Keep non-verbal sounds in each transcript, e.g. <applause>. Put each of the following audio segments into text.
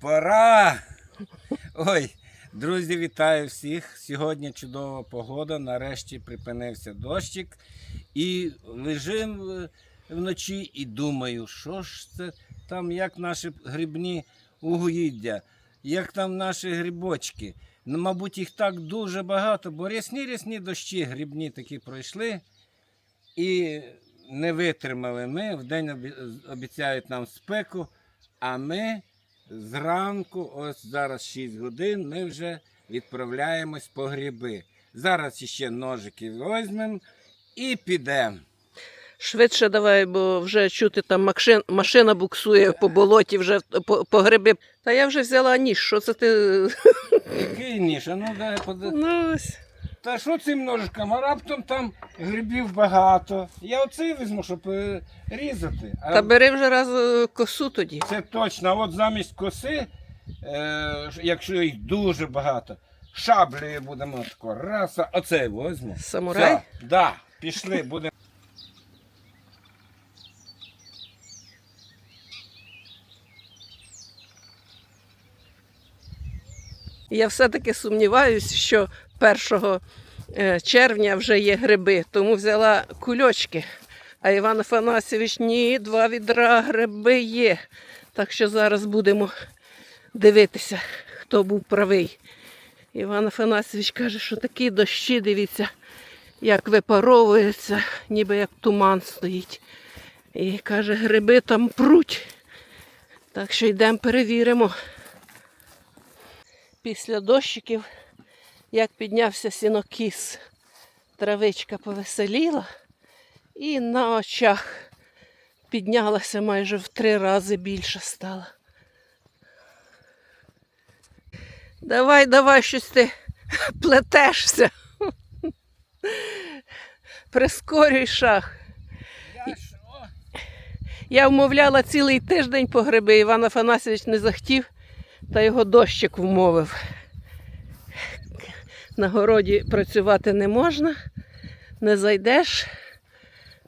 Пора! Ой, друзі, вітаю всіх. Сьогодні чудова погода. Нарешті припинився дощик. І лежим е, вночі і думаю, що ж це там, як наші грибні угоїддя, як там наші грибочки. Ну, мабуть, їх так дуже багато, бо рясні рясні дощі грибні такі пройшли. І не витримали ми. Вдень обі- обіцяють нам спеку, а ми зранку, ось зараз 6 годин, ми вже відправляємось по гриби. Зараз ще ножики візьмемо і підемо. Швидше давай, бо вже чути там машин, машина буксує по болоті, вже по, по гриби. Та я вже взяла ніж, що це ти. Який ніж? А ну дай поди... Ну, ось. Та що цим ножиком? А раптом там грибів багато. Я оцей візьму, щоб е, різати. А Та бери вже раз е, косу тоді. Це точно. От замість коси, е, якщо їх дуже багато, шаблею будемо тако. Раз, а оцей возьму. Самурай? Все, да, пішли, будемо. Я все-таки сумніваюся, що 1 е, червня вже є гриби, тому взяла кульочки. А Іван Афанасьович, ні, два відра гриби є. Так що зараз будемо дивитися, хто був правий. Іван Афанасьович каже, що такі дощі, дивіться, як випаровується, ніби як туман стоїть. І каже, гриби там пруть. Так що йдемо перевіримо після дощиків, як піднявся сінокіс, травичка повеселіла і на очах піднялася майже в три рази більше стала. Давай, давай, щось ти плетешся. Прискорюй шах. Я вмовляла цілий тиждень по гриби, Іван Афанасьович не захотів, та його дощик вмовив. На городі працювати не можна, не зайдеш.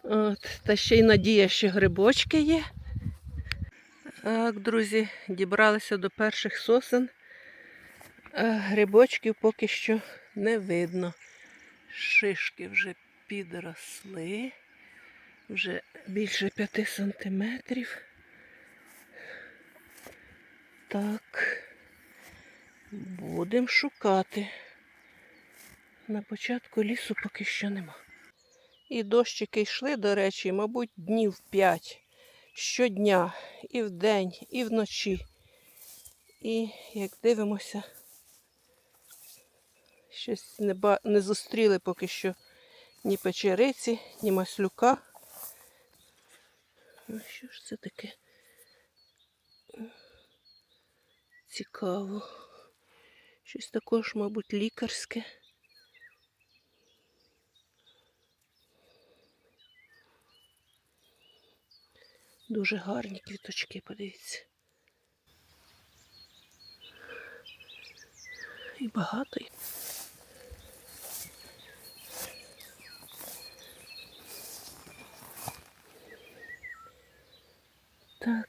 От, та ще й надія, що грибочки є. Так, друзі, дібралися до перших сосен. А грибочків поки що не видно. Шишки вже підросли, вже більше п'яти сантиметрів. Так, будемо шукати. На початку лісу поки що нема. І дощики йшли, до речі, мабуть, днів п'ять. Щодня, і вдень, і вночі. І як дивимося, щось не, ба... не зустріли поки що ні печериці, ні маслюка. Ну, що ж це таке? Цікаво. Щось також, мабуть, лікарське. Дуже гарні квіточки, подивіться. І багато. Так.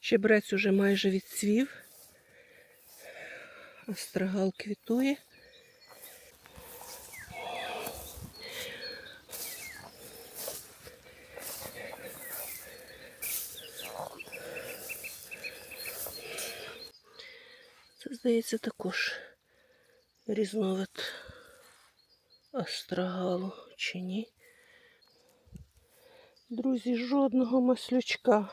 Чебрець уже майже відцвів. Острогал квітує. Це, здається, також різновид астрогалу чи ні. Друзі, жодного маслючка.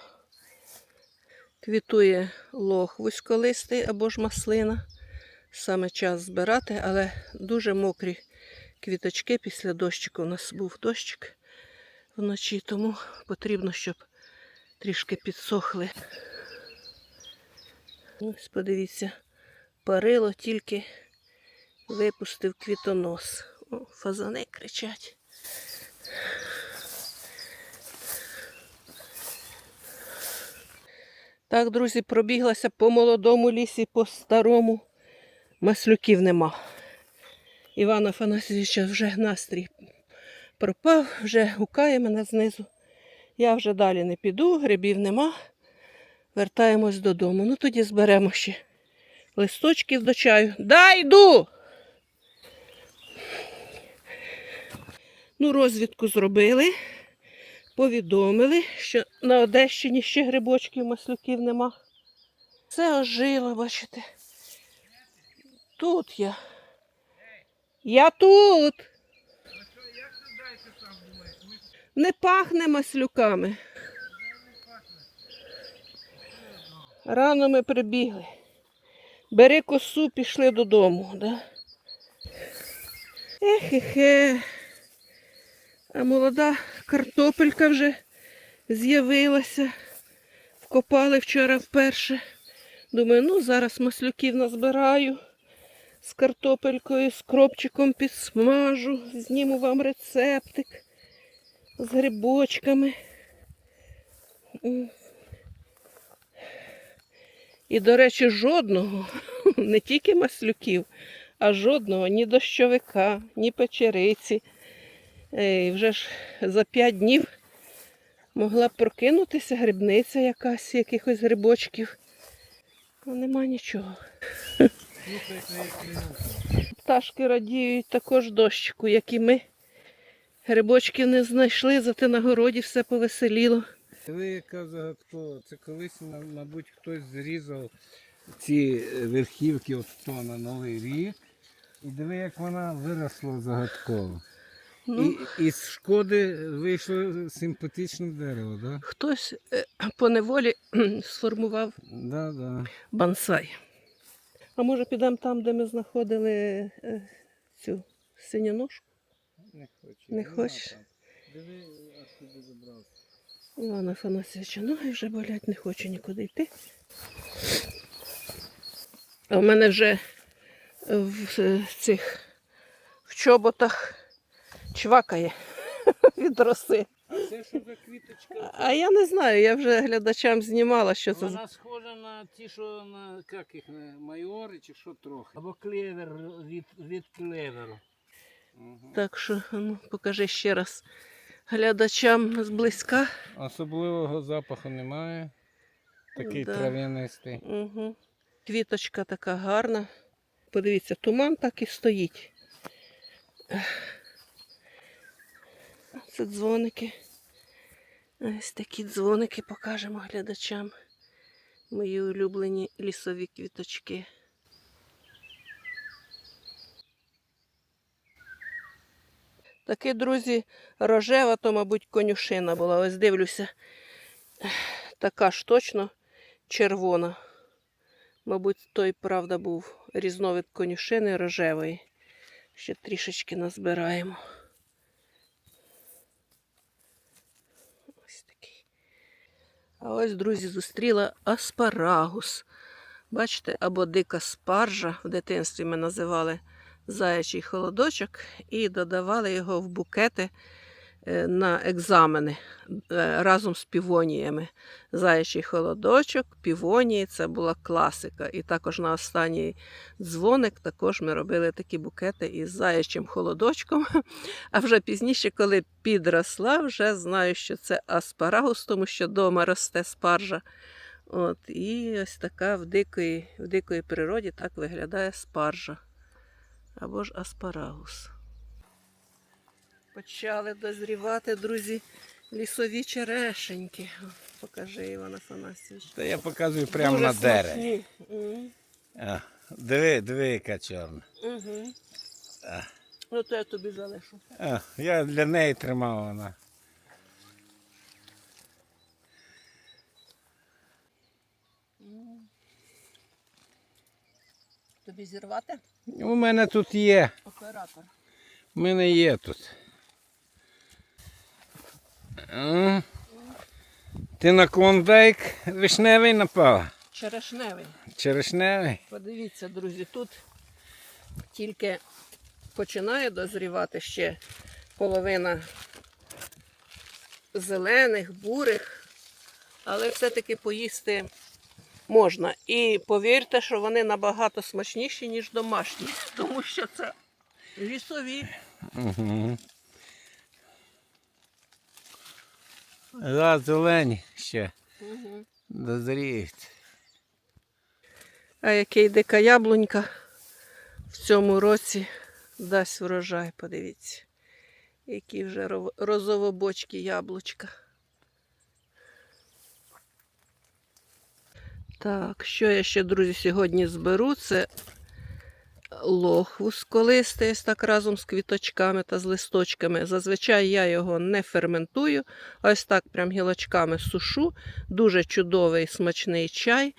Квітує лох вузьколистий або ж маслина. Саме час збирати, але дуже мокрі квіточки після дощику. У нас був дощик вночі, тому потрібно, щоб трішки підсохли. Ось подивіться, парило тільки випустив квітонос. О, фазани кричать. Так, друзі, пробіглася по молодому лісі, по старому. Маслюків нема. Івана Афанасьовича вже настрій пропав, вже гукає мене знизу. Я вже далі не піду, грибів нема. вертаємось додому. Ну тоді зберемо ще листочків до чаю. Да, йду! Ну, розвідку зробили, повідомили, що на Одещині ще грибочків, маслюків нема. Все ожило, бачите. Тут я. Я тут. Не пахне маслюками. Рано ми прибігли. Бери косу, пішли додому. Да? Ех-хе. А молода картопелька вже з'явилася. Вкопали вчора вперше. Думаю, ну зараз маслюків назбираю з картопелькою, з кропчиком підсмажу, зніму вам рецептик з грибочками. І, до речі, жодного, <laughs> не тільки маслюків, а жодного ні дощовика, ні печериці. Ей, вже ж за п'ять днів могла б прокинутися грибниця якась, якихось грибочків. А нема нічого. <laughs> Пташки радіють також дощику, як і ми. Грибочків не знайшли, зате на городі все повеселіло. Диви, яка загадкова. Це колись, мабуть, хтось зрізав ці е, верхівки от то на Новий рік. І диви, як вона виросла загадково. Ну, І, і з шкоди вийшло симпатичне дерево, так? Хтось е, по неволі сформував Да? Да, да. бонсай. А може підемо там, де ми знаходили е, цю синяножку? Не хочу. Не хочеш? Диви, аж туди забрався. Івана Афанасьовича, ноги вже болять, не хочу нікуди йти. А в мене вже в цих в чоботах чвакає <laughs> від роси. А це що за квіточка? А я не знаю, я вже глядачам знімала, що це. Вона схожа на ті, що на як їх майори чи що трохи. Або клевер від, від клеверу. Угу. Так що, ну, покажи ще раз глядачам зблизька. Особливого запаху немає. Такий Да. трав'янистий. Угу. Квіточка така гарна. Подивіться, туман так і стоїть. Це дзвоники. Ось такі дзвоники покажемо глядачам. Мої улюблені лісові квіточки. Таки, друзі, рожева, то, мабуть, конюшина була. Ось дивлюся. Така ж точно червона. Мабуть, той, правда, був різновид конюшини рожевої. Ще трішечки назбираємо. Ось такий. А ось, друзі, зустріла аспарагус. Бачите, або дика спаржа. В дитинстві ми називали заячий холодочок і додавали його в букети е, на екзамени е, разом з півоніями. Заячий холодочок, півонії це була класика. І також на останній дзвоник також ми робили такі букети із заячим холодочком. <laughs> А вже пізніше, коли підросла, вже знаю, що це аспарагус, тому що вдома росте спаржа. От, і ось така в дикої, в дикої природі так виглядає спаржа. Або ж аспарагус. Почали дозрівати, друзі, лісові черешеньки. Покажи, Іван Афанасьович. Та я показую прямо Дуже на дереві. Мгм. А, диви, диви, яка чорна. Угу. А. Ото я тобі залишу. А, я для неї тримав вона. Тобі зірвати? У мене тут є. Оператор. У мене є тут. А? Ти на клондайк вишневий напав? Черешневий. Черешневий? Подивіться, друзі, тут тільки починає дозрівати ще половина зелених, бурих, але все-таки поїсти можна. І повірте, що вони набагато смачніші, ніж домашні, тому що це лісові. Угу. Да, зелені ще. Угу. Дозріють. А який дика яблунька в цьому році дасть врожай, подивіться. Які вже ро- розовобочкі яблучка. Так, що я ще, друзі, сьогодні зберу? Це лох вузколистий, ось так разом з квіточками та з листочками. Зазвичай я його не ферментую, а ось так прям гілочками сушу. Дуже чудовий смачний чай.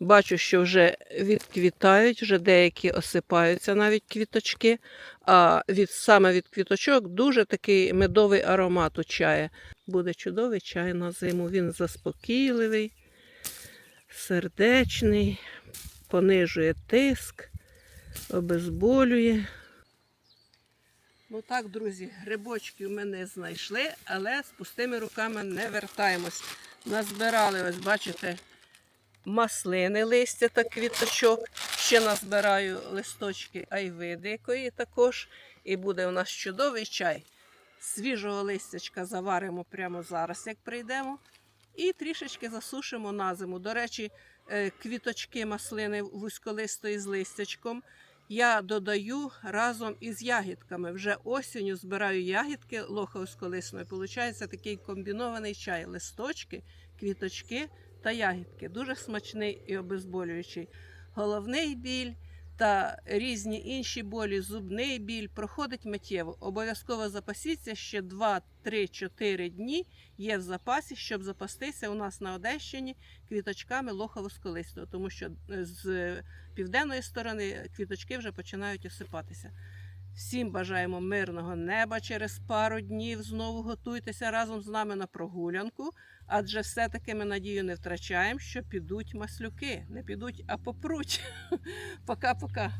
Бачу, що вже відквітають, вже деякі осипаються навіть квіточки. А від, саме від квіточок дуже такий медовий аромат у чая. Буде чудовий чай на зиму. Він заспокійливий, сердечний, понижує тиск, обезболює. Ну так, друзі, грибочки в мене знайшли, але з пустими руками не вертаємось. Назбирали, ось бачите, маслини, листя та квіточок. Ще назбираю листочки айви дикої також. І буде у нас чудовий чай. Свіжого листячка заваримо прямо зараз, як прийдемо. І трішечки засушимо на зиму. До речі, е, квіточки маслини вузьколистої з листячком я додаю разом із ягідками. Вже осінню збираю ягідки лоховськолисної. Получається такий комбінований чай. Листочки, квіточки та ягідки. Дуже смачний і обезболюючий. Головний біль та різні інші болі, зубний біль проходить миттєво. Обов'язково запасіться ще 2-3-4 дні є в запасі, щоб запастися у нас на Одещині квіточками лохово-сколистого, тому що е, з південної сторони квіточки вже починають осипатися. Всім бажаємо мирного неба через пару днів. Знову готуйтеся разом з нами на прогулянку, адже все-таки ми надію не втрачаємо, що підуть маслюки. Не підуть, а попруть. <laughs> Пока-пока.